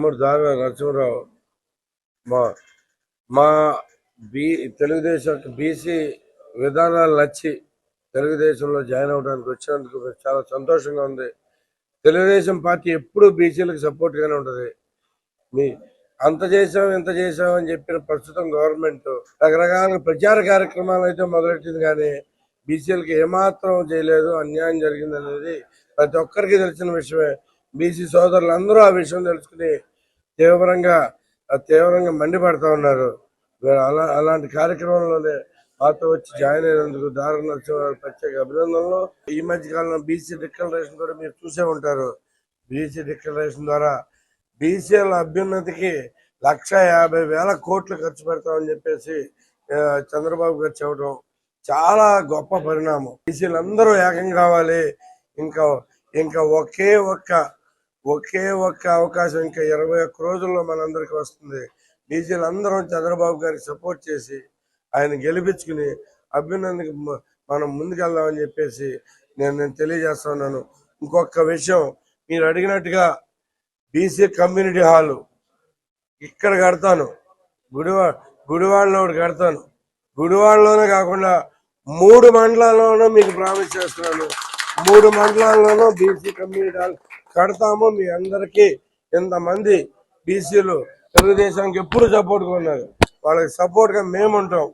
తమ్ముడు దారా నరసింహరావు. మా మా బీ తెలుగుదేశం బీసీ విధానాలు నచ్చి తెలుగుదేశంలో జాయిన్ అవడానికి వచ్చినందుకు చాలా సంతోషంగా ఉంది. తెలుగుదేశం పార్టీ ఎప్పుడూ బీసీలకు సపోర్ట్గానే ఉంటుంది. మీ అంత చేసాం ఇంత చేసాం అని చెప్పిన ప్రస్తుతం గవర్నమెంట్ రకరకాల ప్రచార కార్యక్రమాలు అయితే మొదలెట్టింది కానీ బీసీలకు ఏమాత్రం చేయలేదు. అన్యాయం జరిగింది అనేది ప్రతి ఒక్కరికి తెలిసిన విషయమే. బీసీ సోదరులు అందరూ ఆ విషయం తెలుసుకుని తీవ్రంగా తీవ్రంగా మండిపడతా ఉన్నారు. అలా అలాంటి కార్యక్రమంలోనే మాతో వచ్చి జాయిన్ అయినందుకు దారుణ నరసింహారావు ప్రత్యేక అభినందనలు. ఈ మధ్య కాలంలో బీసీ డిక్లరేషన్ కూడా మీరు చూసే ఉంటారు. బీసీ డిక్లరేషన్ ద్వారా బీసీల అభ్యున్నతికి లక్ష యాభై వేల కోట్లు ఖర్చు పెడతామని చెప్పేసి చంద్రబాబు గారు చెప్పడం చాలా గొప్ప పరిణామం. బీసీలందరూ ఏకం కావాలి ఇంకా ఇంకా ఒకే ఒక్క ఒకే ఒక్క అవకాశం ఇంకా ఇరవై ఒక్క రోజుల్లో మనందరికి వస్తుంది. బీసీలు చంద్రబాబు గారికి సపోర్ట్ చేసి ఆయన గెలిపించుకుని అభ్యున్నతికి మనం ముందుకెళ్దామని చెప్పేసి నేను నేను తెలియజేస్తా ఉన్నాను. ఇంకొక విషయం మీరు అడిగినట్టుగా బీసీ కమ్యూనిటీ హాలు ఇక్కడ కడతాను. గుడివా గుడివాడలో ఒకటి కడతాను. గుడివాడలోనే కాకుండా మూడు మండలాల్లోనూ మీకు ప్రామిస్ చేస్తున్నాను. మూడు మండలాల్లోనూ బీసీ కమ్యూనిటీ హాల్ కడతాము. మీ అందరికీ ఇంతమంది బీసీలు తెలుగుదేశానికి ఎప్పుడు సపోర్ట్గా ఉన్నారు? వాళ్ళకి సపోర్ట్గా మేము ఉంటాం.